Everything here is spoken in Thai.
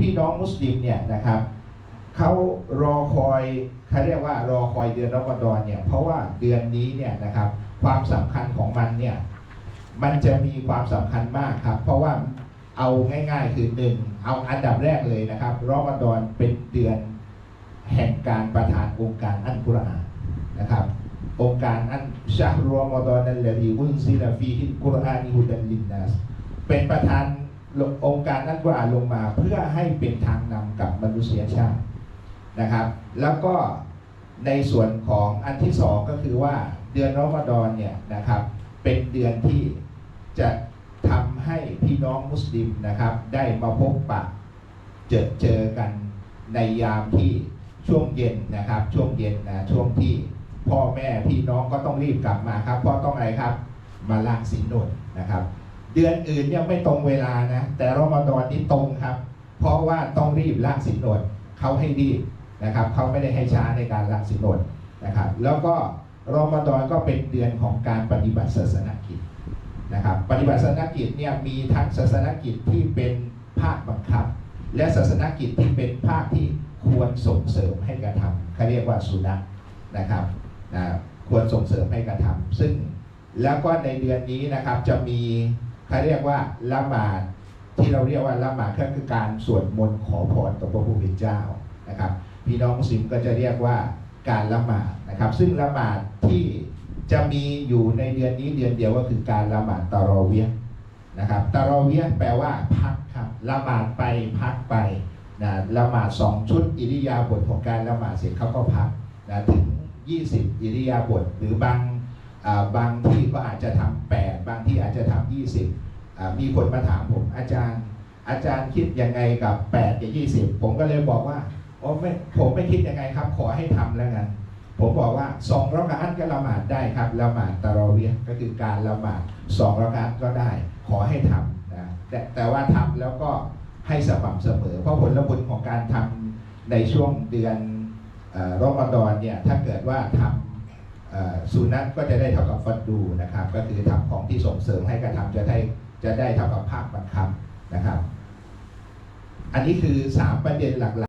พี่น้องมุสลิมเนี่ยนะครับเขารอคอยเขาเรียกว่ารอคอยเดือนรอมฎอนเนี่ยเพราะว่าเดือนนี้เนี่ยนะครับความสำคัญของมันเนี่ยมันจะมีความสำคัญมากครับ เพราะว่าเอาง่าย ๆ คือหนึ่งเอาอันดับแรกเลยนะครับรอมฎอนเป็นเดือนแห่งการประทานองค์การอันกุรอานนะครับองค์การอันชาฮ์รอมฎอนนั่นแหลลดีอุนซิลาฟีฮิลกุรอานิฮุดัลลินนัสเป็นประธาน องค์การอันกุรอานลงมาเพื่อให้เป็นทางนำกับมนุษยชาตินะครับ แล้วก็ในส่วนของอันที่สองก็คือว่าเดือนรอมฎอนเนี่ยนะครับ เป็นเดือนที่จะทำให้พี่น้องมุสลิมนะครับ ได้มาพบปะเจอเจอกันในยามที่ช่วงเย็นนะครับ ช่วงเย็นนะช่วงที่พ่อแม่พี่น้องก็ต้องรีบกลับมาครับเพราะต้องอะไรครับ มาล้างศีลนดนะครับ เดือนอื่นยังไม่ตรงเวลานะ แต่รอมฎอนนี่ตรงครับ เพราะว่าต้องรีบล้างศีลนดเขาให้รีบนะครับเขาไม่ได้ให้ช้าในการล้างศีลนดนะครับ แล้วก็รอมฎอนก็เป็นเดือนของการปฏิบัติศาสนกิจนะครับปฏิบัติศาสนกิจเนี่ยมีทั้งศาสนกิจที่เป็นภาคบังคับ และศาสนกิจที่เป็นภาคที่ควรส่งเสริมให้กระทำเขาเรียกว่าสุนัขนะครับนะควรส่งเสริมให้กระทำซึ่งแล้วก็ในเดือนนี้นะครับจะมี เขาเรียกว่าละหมาดที่เราเรียกว่าละหมาดก็คือการสวดมนต์ขอพรต่อพระผู้เป็นเจ้านะครับ พี่น้องมุสลิมก็จะเรียกว่าการละหมาดนะครับ ซึ่งละหมาดที่จะมีอยู่ในเดือนนี้เดือนเดียวก็คือการละหมาดตะรอเวียนะครับตะรอเวียแปลว่าพักครับละหมาดไปพักไปนะละหมาดสองชุดอิริยาบถของการละหมาดเสร็จเขาก็พักนะถึง 20 อิริยาบถหรือบางอ่าบางที่ก็อาจจะทำ8บางที่ จะทำ20อ่ามีคนมาถามผมอาจารย์อาจารย์คิดยังไงกับ8กับ20ผมก็เลยบอกว่าโอ้ไม่ผมไม่คิดยังไงครับ ขอให้ทำแล้วกันผมบอกว่าสองรักอันก็ละหมาดได้ครับละหมาดตะรอเวียก็คือการละหมาดสองรักอันก็ได้ ขอให้ทำนะแต่แต่ว่าทำแล้วก็ให้สม่ำเสมอ เพราะผลบุญของการทำในช่วงเดือนอรอมฎอนเนี่ยถ้าเกิดว่าทำเอ่อ สุนัขก็จะได้เท่ากับฟัดดูนะครับ ก็คือทำของที่ส่งเสริมให้กระทำจะได้จะได้เท่ากับภาคบังคับนะครับ อันนี้คือ 3 ประเด็นหลักๆ